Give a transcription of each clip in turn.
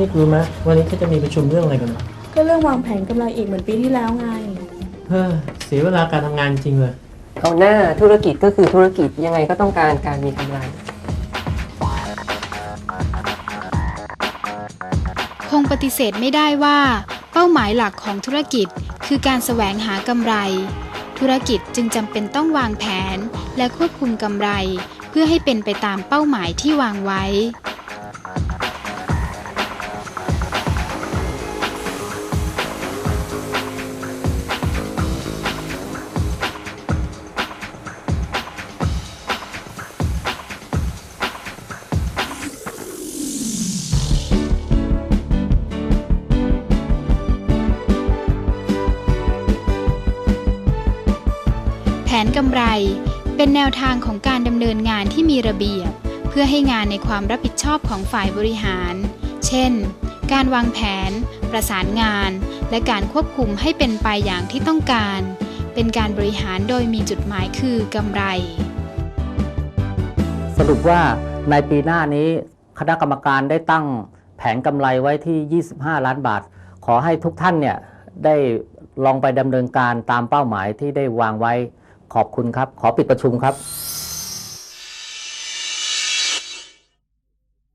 นี่รู้ไหมวันนี้เขาจะมีประชุมเรื่องอะไรกันเหรอก็เรื่องวางแผนกำไรอีกเหมือนปีที่แล้วไง เฮ้อเสียเวลาการทำงานจริงเลยเอาหน้าธุรกิจก็คือธุรกิจยังไงก็ต้องการการมีกำไร คงปฏิเสธไม่ได้ว่า เป้าหมายหลักของธุรกิจคือการแสวงหากำไร ธุรกิจจึงจำเป็นต้องวางแผน และควบคุมกำไร เพื่อให้เป็นไปตามเป้าหมายที่วางไว้ำไร เป็นแนวทางของการดำเนินงานที่มีระเบียบ เพื่อให้งานในความรับผิดชอบของฝ่ายบริหาร เช่น การวางแผน ประสานงาน และการควบคุมให้เป็นไปอย่างที่ต้องการ เป็นการบริหารโดยมีจุดหมายคือกำไร สรุปว่าในปีหน้านี้คณะกรรมการได้ตั้งแผนกำไรไว้ที่ 25 ล้านบาท ขอให้ทุกท่านเนี่ยได้ลองไปดำเนินการตามเป้าหมายที่ได้วางไว้ ขอบคุณครับ ขอปิดประชุมครับ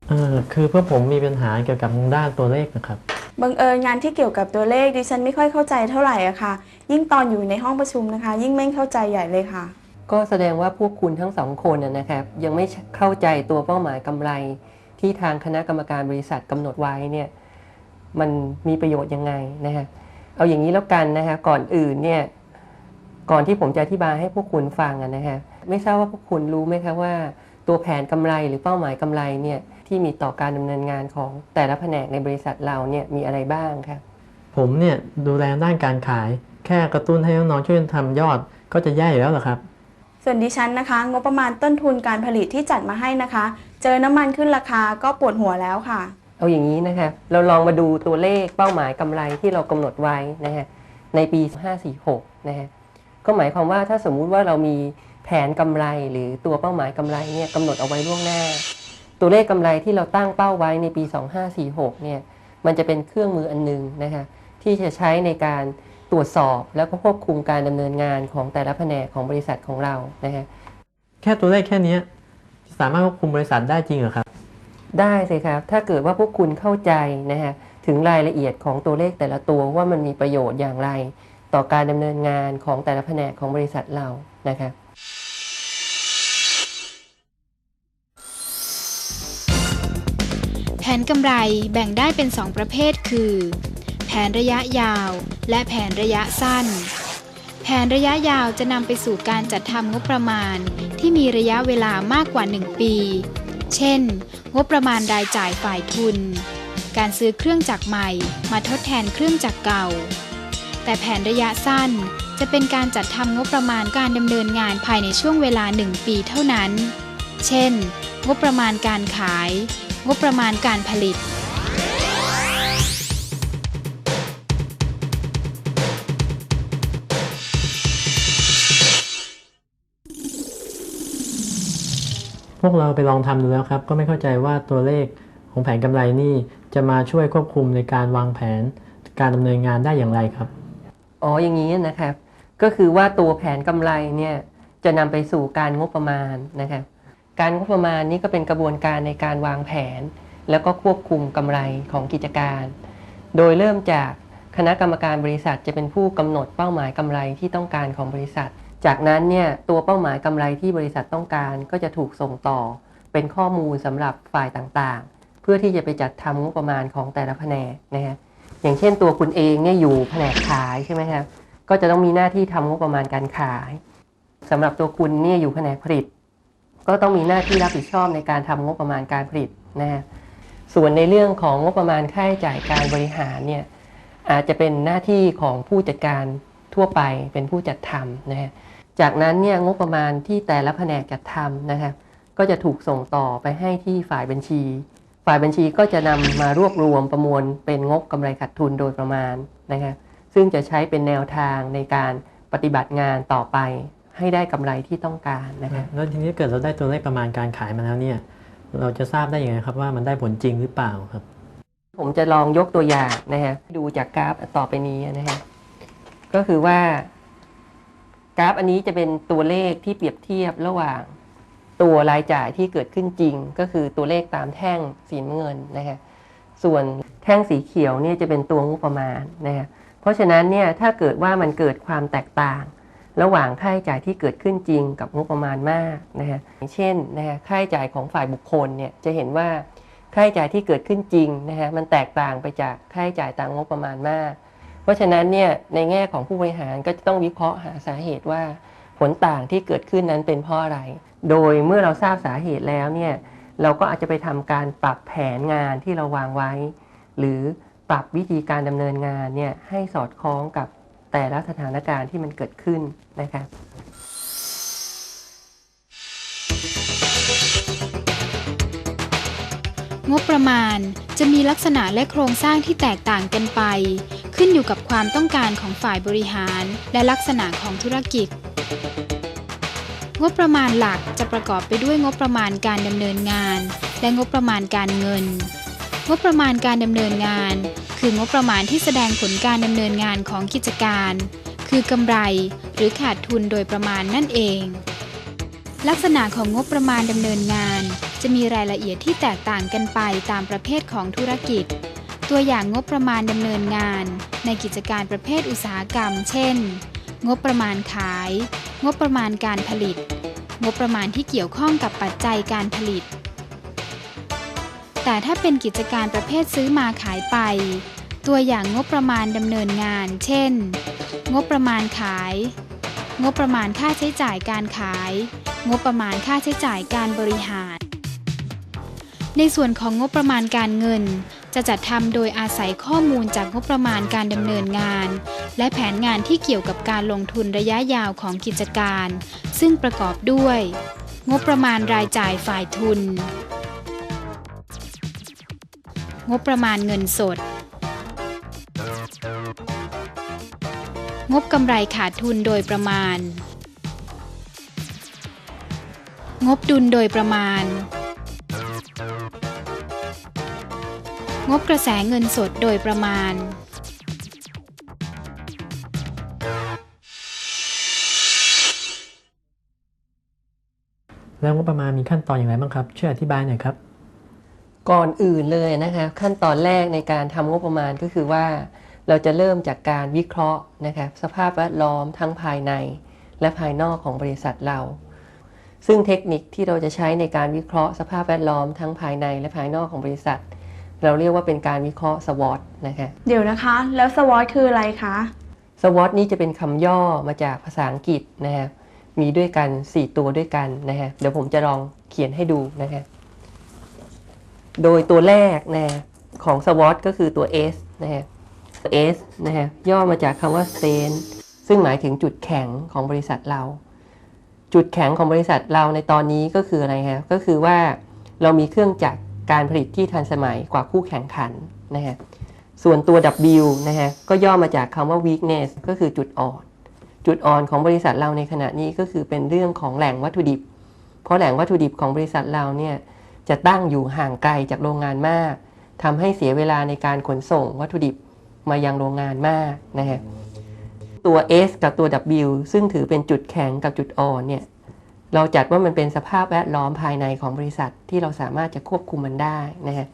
เออคือเพื่อผมมีปัญหาเกี่ยวกับทางด้านตัวเลขนะครับ บังเอิญงานที่เกี่ยวกับตัวเลขดิฉันไม่ค่อยเข้าใจเท่าไหร่อะค่ะ ยิ่งตอนอยู่ในห้องประชุมนะคะ ยิ่งไม่เข้าใจใหญ่เลยค่ะ ก็แสดงว่าพวกคุณทั้งสองคนนะนะครับ ยังไม่เข้าใจตัวเป้าหมายกำไร ที่ทางคณะกรรมการบริษัทกำหนดไว้เนี่ยมันมีประโยชน์ยังไงนะฮะเอาอย่างนี้แล้วกันนะฮะก่อนอื่นเนี่ย ก่อนที่ผมจะอธิบายให้พวกคุณฟังอะนะฮะไม่ทราบว่าพวกคุณรู้ไหมครับว่า ตัวแผนกำไรหรือเป้าหมายกำไรเนี่ยที่มีต่อการดำเนินงานของแต่ละแผนกในบริษัทเราเนี่ยมีอะไรบ้างครับผมเนี่ยดูแลด้านการขาย แค่กระตุ้นให้น้องๆช่วยทำยอดก็จะแย่อยู่แล้วเหรอครับ ส่วนดิฉันนะคะ งบประมาณต้นทุนการผลิตที่จัดมาให้นะคะ เจอน้ำมันขึ้นราคาก็ปวดหัวแล้วค่ะ เอาอย่างนี้นะคะเราลองมาดูตัวเลขเป้าหมายกำไรที่เรากำหนดไว้นะฮะในปี 546นะฮะ ก็หมายความว่าถ้าสมมุติว่าเรามีแผนกำไรหรือตัวเป้าหมายกำไรเนี่ยกำหนดเอาไว้ล่วงหน้า ตัวเลขกำไรที่เราตั้งเป้าไว้ในปี 2546เนี่ยมันจะเป็นเครื่องมืออันหนึงนะคะที่จะใช้ในการตรวจสอบแล้วก็ควบคุมการดำเนินงานของแต่ละแผนกของบริษัทของเรานะฮะแค่ตัวเลขแค่เนี้ยสามารถควบคุมบริษัทได้จริงเหรอครับ ได้สิครับ ถ้าเกิดว่าพวกคุณเข้าใจนะฮะถึงรายละเอียดของตัวเลขแต่ละตัวว่ามันมีประโยชน์อย่างไร ต่อการดำเนินงานของแต่ละแผนกของบริษัทเรานะครับแผนกำไรแบ่งได้เป็น 2 ประเภทคือ แผนระยะยาว และแผนระยะสั้น แผนระยะยาวจะนำไปสู่การจัดทำงบประมาณ ที่มีระยะเวลามากกว่า 1 ปี เช่น งบประมาณรายจ่ายฝ่ายทุน การซื้อเครื่องจักรใหม่มาทดแทนเครื่องจักรเก่า แต่แผนระยะสั้น จะเป็นการจัดทำงบประมาณการดำเนินงานภายในช่วงเวลา 1 ปีเท่านั้น เช่น งบประมาณการขาย งบประมาณการผลิตพวกเราไปลองทำดูแล้วครับ ก็ไม่เข้าใจว่าตัวเลขของแผนกำไรนี่จะมาช่วยควบคุมในการวางแผนการดำเนินงานได้อย่างไรครับ อ๋ออย่างนี้นะครับ ก็คือว่าตัวแผนกำไรเนี่ยจะนำไปสู่การงบประมาณนะครับ การงบประมาณนี้ก็เป็นกระบวนการในการวางแผน แล้วก็ควบคุมกำไรของกิจการ โดยเริ่มจากคณะกรรมการบริษัทจะเป็นผู้กำหนดเป้าหมายกำไรที่ต้องการของบริษัท จากนั้นเนี่ยตัวเป้าหมายกำไรที่บริษัทต้องการก็จะถูกส่งต่อ เป็นข้อมูลสำหรับฝ่ายต่างๆ เพื่อที่จะไปจัดทำงบประมาณของแต่ละแผนกนะฮะ อย่างเช่นตัวคุณเองเนี่ยอยู่แผนกขายใช่ไหมครับก็จะต้องมีหน้าที่ทำงบประมาณการขายสำหรับตัวคุณเนี่ยอยู่แผนกผลิต ก็ต้องมีหน้าที่รับผิดชอบในการทำงบประมาณการผลิตนะฮะส่วนในเรื่องของงบประมาณค่าใช้จ่ายการบริหารเนี่ยอาจจะเป็นหน้าที่ของผู้จัดการทั่วไปเป็นผู้จัดทำนะฮะจากนั้นเนี่ยงบประมาณที่แต่ละแผนกจัดทำนะครับก็จะถูกส่งต่อไปให้ที่ฝ่ายบัญชี ฝ่ายบัญชีก็จะนำมารวบรวมประมวลเป็นงบกำไรขาดทุนโดยประมาณนะครับซึ่งจะใช้เป็นแนวทางในการปฏิบัติงานต่อไปให้ได้กำไรที่ต้องการนะครับแล้วทีนี้เกิดเราได้ตัวเลขประมาณการขายมาแล้วเนี่ยเราจะทราบได้ยังไงครับว่ามันได้ผลจริงหรือเปล่าครับ ผมจะลองยกตัวอย่างนะฮะดูจากกราฟต่อไปนี้นะฮะก็คือว่ากราฟอันนี้จะเป็นตัวเลขที่เปรียบเทียบระหว่าง ตัวรายจ่ายที่เกิดขึ้นจริง ก็คือตัวเลขตามแท่งสีเงินนะฮะส่วนแท่งสีเขียวเนี่ยจะเป็นตัวงบประมาณนะฮะเพราะฉะนั้นเนี่ยถ้าเกิดว่ามันเกิดความแตกต่าง ระหว่างค่าใช้จ่ายที่เกิดขึ้นจริงกับงบประมาณมากนะฮะอย่างเช่นนะฮะค่าใช้จ่ายของฝ่ายบุคคลเนี่ยจะเห็นว่าค่าใช้จ่ายที่เกิดขึ้นจริงนะฮะมันแตกต่างไปจากค่าใช้จ่ายตามงบประมาณมาก เพราะฉะนั้นเนี่ยในแง่ของผู้บริหารก็จะต้องวิเคราะห์หาสาเหตุว่า ผลต่างที่เกิดขึ้นนั้นเป็นเพราะอะไร โดยเมื่อเราทราบสาเหตุแล้วเนี่ยเราก็อาจจะไปทำการปรับแผนงานที่เราวางไว้ หรือปรับวิธีการดำเนินงานเนี่ยให้สอดคล้องกับแต่ละสถานการณ์ที่มันเกิดขึ้นนะคะงบประมาณจะมีลักษณะและโครงสร้างที่แตกต่างกันไป ขึ้นอยู่กับความต้องการของฝ่ายบริหาร และลักษณะของธุรกิจ งบประมาณหลักจะประกอบไปด้วยงบประมาณการดำเนินงาน และงบประมาณการเงิน งบประมาณการดำเนินงาน คืองบประมาณที่แสดงผลการดำเนินงานของกิจการ คือกำไร หรือขาดทุนโดยประมาณนั่นเอง ลักษณะของงบประมาณดำเนินงาน จะมีรายละเอียดที่แตกต่างกันไปตามประเภทของธุรกิจ ตัวอย่างงบประมาณดำเนินงาน ในกิจการประเภทอุตสาหกรรม เช่น งบประมาณขาย งบประมาณการผลิต งบประมาณที่เกี่ยวข้องกับปัจจัยการผลิต แต่ถ้าเป็นกิจการประเภทซื้อมาขายไป ตัวอย่างงบประมาณดำเนินงาน เช่น งบประมาณขาย งบประมาณค่าใช้จ่ายการขาย งบประมาณค่าใช้จ่ายการบริหาร ในส่วนของงบประมาณการเงิน จะจัดทำโดยอาศัยข้อมูลจากงบประมาณการดำเนินงาน และแผนงานที่เกี่ยวกับการลงทุนระยะยาวของกิจการ ซึ่งประกอบด้วย งบประมาณรายจ่ายฝ่ายทุน งบประมาณเงินสด งบกำไรขาดทุนโดยประมาณ งบดุลโดยประมาณ งบกระแสเงินสดโดยประมาณ แล้วงบประมาณมีขั้นตอนอย่างไรบ้างครับ ช่วยอธิบายหน่อยครับ ก่อนอื่นเลยนะคะขั้นตอนแรกในการทำงบประมาณก็คือว่า เราจะเริ่มจากการวิเคราะห์นะคะสภาพแวดล้อมทั้งภายใน และภายนอกของบริษัทเรา ซึ่งเทคนิคที่เราจะใช้ในการวิเคราะห์สภาพแวดล้อมทั้งภายในและภายนอกของบริษัทเราเรียกว่าเป็นการวิเคราะห์ SWOT นะคะเดี๋ยวนะคะ แล้วสวอตคืออะไรคะ SWOT นี่จะเป็นคำย่อมาจากภาษาอังกฤษนะฮะมีด้วยกัน 4 ตัวด้วยกันนะฮะเดี๋ยวผมจะลองเขียนให้ดูนะฮะโดยตัวแรกนะฮะของ SWOT ก็คือตัว S นะฮะ S นะฮะย่อมาจากคำว่า strength ซึ่งหมายถึงจุดแข็งของบริษัทเรา จุดแข็งของบริษัทเราในตอนนี้ก็คืออะไรฮะก็คือว่าเรามีเครื่องจักร การผลิตที่ทันสมัยกว่าคู่แข่งขันนะฮะส่วนตัว W นะฮะก็ย่อมาจากคำว่า weakness ก็คือจุดอ่อน จุดอ่อนของบริษัทเราในขณะนี้ก็คือเป็นเรื่องของแหล่งวัตถุดิบ เพราะแหล่งวัตถุดิบของบริษัทเราเนี่ยจะตั้งอยู่ห่างไกลจากโรงงานมากทำให้เสียเวลาในการขนส่งวัตถุดิบมายังโรงงานมากนะฮะตัว S กับตัว W ซึ่งถือเป็นจุดแข็งกับจุดอ่อนเนี่ย เราจัดว่ามันเป็นสภาพแวดล้อมภายในของบริษัทที่เราสามารถจะควบคุมมันได้นะฮะ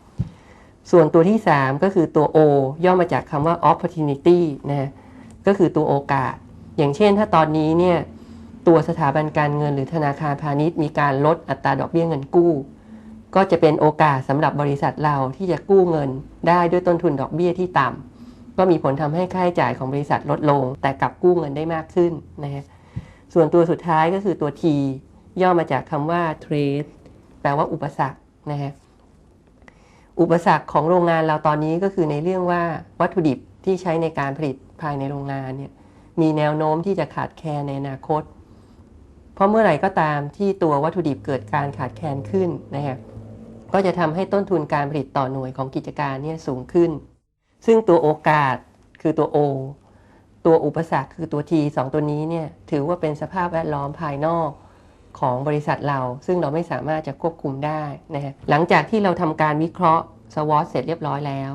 ส่วนตัวที่ 3 ก็คือตัว O ย่อมาจากคำว่า opportunity นะฮะก็คือตัวโอกาส อย่างเช่น ถ้าตอนนี้เนี่ยตัวสถาบันการเงินหรือธนาคารพาณิชย์มีการลดอัตราดอกเบี้ยเงินกู้ ก็จะเป็นโอกาสสำหรับบริษัทเราที่จะกู้เงินได้ด้วยต้นทุนดอกเบี้ยที่ต่ำก็มีผลทำให้ค่าใช้จ่ายของบริษัทลดลง แต่กลับกู้เงินได้มากขึ้นนะฮะ ส่วนตัวสุดท้ายก็คือตัว T ย่อมาจากคำว่า trade แปลว่าอุปสรรคนะฮะอุปสรรคของโรงงานเราตอนนี้ก็คือในเรื่องว่าวัตถุดิบที่ใช้ในการผลิตภายในโรงงานเนี่ยมีแนวโน้มที่จะขาดแคลนในอนาคต เพราะเมื่อไหร่ก็ตามที่ตัววัตถุดิบเกิดการขาดแคลนขึ้นนะฮะก็จะทำให้ต้นทุนการผลิตต่อหน่วยของกิจการเนี่ยสูงขึ้น ซึ่งตัวโอกาสคือตัว O ตัวอุปสรรคคือตัว T สองตัวนี้เนี่ยถือว่าเป็นสภาพแวดล้อมภายนอกของบริษัทเรา ซึ่งเราไม่สามารถจะควบคุมได้นะฮะหลังจากที่เราทำการวิเคราะห์ SWOT เสร็จเรียบร้อยแล้ว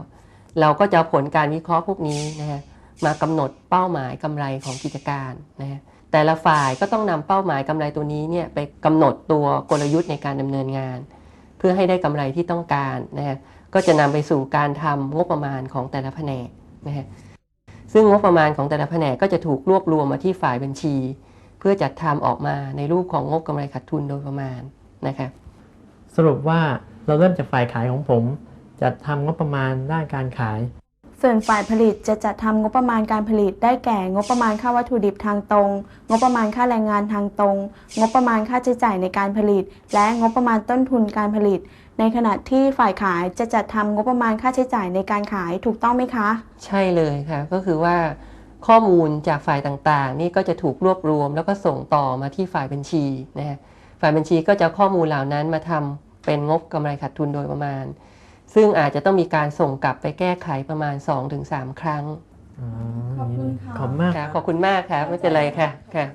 เราก็จะเอาผลการวิเคราะห์พวกนี้นะฮะมากำหนดเป้าหมายกำไรของกิจการนะฮะแต่ละฝ่ายก็ต้องนำเป้าหมายกำไรตัวนี้เนี่ยไปกำหนดตัวกลยุทธ์ในการดำเนินงาน เพื่อให้ได้กำไรที่ต้องการนะฮะก็จะนำไปสู่การทำงบประมาณของแต่ละแผนกนะฮะ ซึ่งงบประมาณของแต่ละแผนกก็จะถูกรวบรวมมาที่ฝ่ายบัญชี เพื่อจัดทำออกมาในรูปของงบกำไรขาดทุนโดยประมาณนะครับสรุปว่าเราเริ่มจากฝ่ายขายของผม จัดทำงบประมาณด้านการขาย ส่วนฝ่ายผลิตจะจัดทำงบประมาณการผลิตได้แก่ งบประมาณค่าวัตถุดิบทางตรง งบประมาณค่าแรงงานทางตรง งบประมาณค่าใช้จ่ายในการผลิต และงบประมาณต้นทุนการผลิต ในขณะที่ฝ่ายขายจะจัดทำงบประมาณค่าใช้จ่ายในการขายถูกต้องไหมคะ ใช่เลยค่ะ ก็คือว่าข้อมูลจากฝ่ายต่างๆ นี่ก็จะถูกรวบรวม แล้วก็ส่งต่อมาที่ฝ่ายบัญชีนะฮะฝ่ายบัญชีก็จะเอาข้อมูลเหล่านั้นมาทำเป็นงบกำไรขาดทุนโดยประมาณ ซึ่งอาจจะต้องมีการส่งกลับไปแก้ไขประมาณ 2-3 ครั้งอ๋อขอบคุณค่ะขอบคุณมากค่ะขอบคุณมากค่ะไม่เป็นไรค่ะค่ะ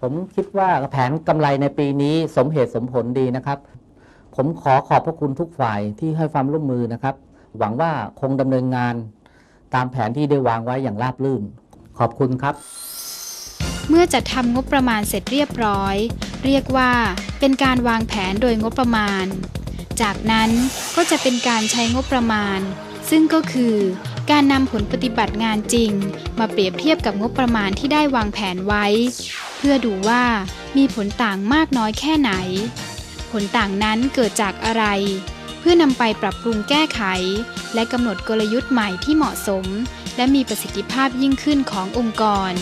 ผมคิดว่าแผนกำไรในปีนี้สมเหตุสมผลดีนะครับ ผมขอขอบพระคุณทุกฝ่ายที่ให้ความร่วมมือนะครับ หวังว่าคงดำเนินงานตามแผนที่ได้วางไว้อย่างราบรื่น ขอบคุณครับ เมื่อจัดทำงบประมาณเสร็จเรียบร้อย เรียกว่าเป็นการวางแผนโดยงบประมาณ จากนั้นก็จะเป็นการใช้งบประมาณ ซึ่งก็คือการนำผลปฏิบัติงานจริง มาเปรียบเทียบกับงบประมาณที่ได้วางแผนไว้ เพื่อดูว่ามีผลต่างมากน้อยแค่ไหน ผลต่างนั้นเกิดจากอะไร เพื่อนำไปปรับปรุงแก้ไข และกำหนดกลยุทธ์ใหม่ที่เหมาะสม และมีประสิทธิภาพยิ่งขึ้นขององค์กร